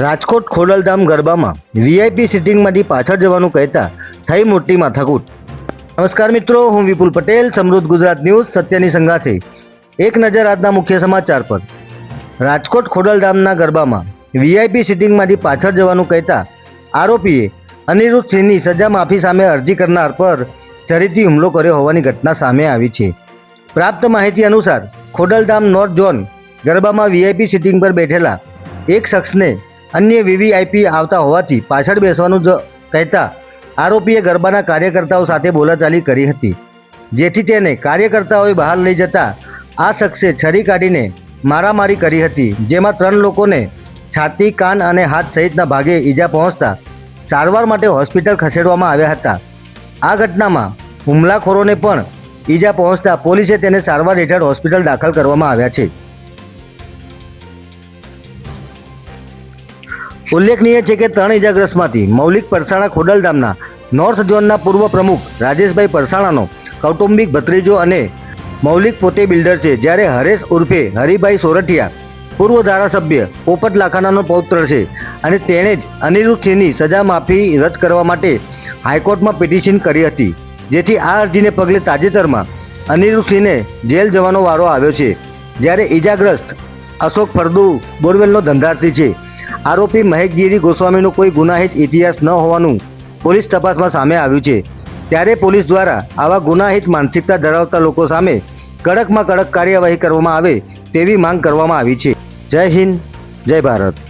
રાજકોટ ખોડલધામ ગરબામાં વીઆઈપી સિટિંગમાંથી પાછળ જવાનું કહેતા થઈ મોટી માથાકૂટ. નમસ્કાર મિત્રો, હું વિપુલ પટેલ, સમૃદ્ધ ગુજરાત ન્યૂઝ, સત્યની સંગાથે. એક નજર આજના મુખ્ય સમાચાર પર. રાજકોટ ખોડલધામના ગરબામાં વીઆઈપી સિટિંગમાંથી પાછળ જવાનું કહેતા આરોપીએ અનિરુદ્ધ સિંહની સજા માફી સામે અરજી કરનાર પર ચરીથી હુમલો કર્યો હોવાની ઘટના સામે આવી છે. પ્રાપ્ત માહિતી અનુસાર, ખોડલધામ નોર્થ ઝોન ગરબામાં વીઆઈપી સિટિંગ પર બેઠેલા એક શખ્સને અન્ય વીવીઆઈપી આવતા હોવાથી પાછળ બેસવાનું જ કહેતા આરોપીએ ગરબાના કાર્યકર્તાઓ સાથે બોલાચાલી કરી હતી, જેથી તેને કાર્યકર્તાઓએ બહાર લઈ જતા આ શખ્સે છરી કાઢીને મારામારી કરી હતી, જેમાં ત્રણ લોકોને છાતી, કાન અને હાથ સહિતના ભાગે ઈજા પહોંચતા સારવાર માટે હોસ્પિટલ ખસેડવામાં આવ્યા હતા. આ ઘટનામાં હુમલાખોરોને પણ ઈજા પહોંચતા પોલીસે તેને સારવાર હેઠળ હોસ્પિટલ દાખલ કરવામાં આવ્યા છે. ઉલ્લેખનીય છે કે ત્રણ ઇજાગ્રસ્તમાંથી મૌલિક પરસાણા ખોડલધામના નોર્થ ઝોનના પૂર્વ પ્રમુખ રાજેશભાઈ પરસાણાનો કૌટુંબિક ભત્રીજો અને મૌલિક પોતે બિલ્ડર છે. જ્યારે હરેશ ઉર્ફે હરિભાઈ સોરઠિયા પૂર્વ ધારાસભ્ય પોપટ લાખાનાનો પૌત્ર છે અને તેણે જ અનિરુદ્ધ સજા માફી રદ કરવા માટે હાઈકોર્ટમાં પિટિશન કરી હતી. જેથી આ અરજીને પગલે તાજેતરમાં અનિરુદ્ધ જેલ જવાનો વારો આવ્યો છે. જ્યારે ઈજાગ્રસ્ત અશોક ફળદુ બોરવેલનો ધંધાર્થી છે. આરોપી મહેકગીરી ગોસ્વામીનો કોઈ ગુનાહિત ઇતિહાસ ન હોવાનું પોલીસ તપાસમાં સામે આવ્યું છે. ત્યારે પોલીસ દ્વારા આવા ગુનાહિત માનસિકતા ધરાવતા લોકો સામે કડકમાં કડક કાર્યવાહી કરવામાં આવે તેવી માંગ કરવામાં આવી છે. જય હિન્દ, જય ભારત.